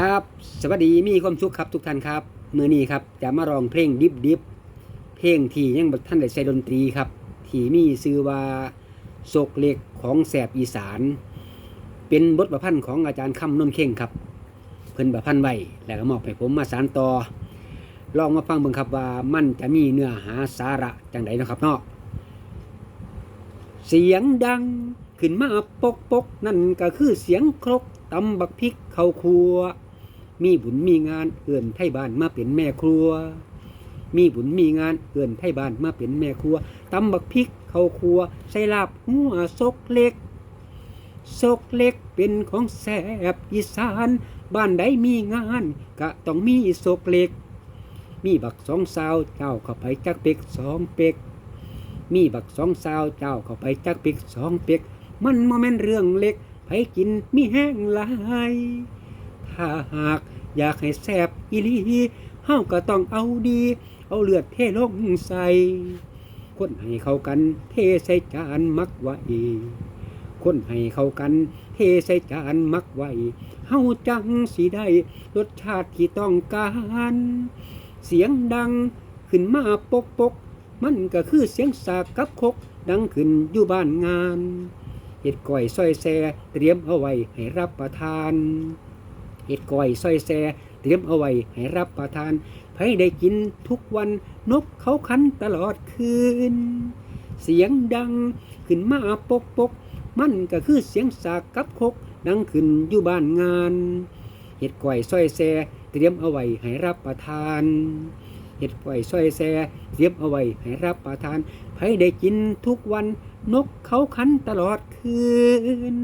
ครับ สวัสดีมีความสุขครับทุกท่านครับมือนี้ครับจะมาร้องเพลงดิบดิบเพลงที่ยังบท่านได้ใช้ดนตรีครับ ที่มีชื่อว่าโศกเล็กของแสบอีสาน เป็นบทประพันธ์ของอาจารย์คำนนเข่งครับ เพิ่นประพันธ์ไว้แล้วก็มอบให้ผมมาสานต่อ ลองมาฟังเบิ่งครับว่ามันจะมีเนื้อหาสาระจังไดนะครับเนาะเสียงดังขึ้นมาปกปกนั่นก็คือเสียงครกตำบักพริกเข้าครัว มีบุญมีงานเอื่นไทยบ้านมาเป็นแม่ครัว มีบุญมีงานเอื่นไทยบ้านมาเป็นแม่ครัวตำบักพริกเข้าครัวใส่ลาบหัวซกเล็กซกเล็กเป็นของแสบอีสานบ้านใดมีงานก็ต้องมีซกเล็ก มีบักสองสาวเจ้าเข้าไปจักเป็กสองเป็ก มีบักสองสาวเจ้าเข้าไปจักเป็กสองเป็ก มันโมเมนเรื่องเล็กไผกินมีแห้งลาย ถ้าหาก อยากให้แซบอีลีเฮาก็ต้องเอาดี เอาเลือดเทลงใส่คนให้เข้ากัน เทใส่จานมักไว้คนให้เข้ากัน เทใส่จานมักไว้เฮาจังสิได้รสชาติที่ต้องการ เสียงดังขึ้นมาปกปกมันก็คือเสียงสากกับคกดังขึ้นอยู่บ้านงานเห็ดก้อยซอยแซเตรียมเอาไว้ให้รับประทาน เห็ดก้อยซอยแซเตรียมเอาไว้ให้รับประทานไผได้กินทุกวันนกเขาคันตลอดคืน เสียงดังขึ้นมาปกปกมันก็คือเสียงสากกับคกดังขึ้นอยู่บ้านงาน เห็ดก้อยซอยแซเตรียมเอาไว้ให้รับประทาน เห็ดก้อยซอยแซเตรียมเอาไว้ให้รับประทานไผได้กินทุกวันนกเขาคันตลอดคืน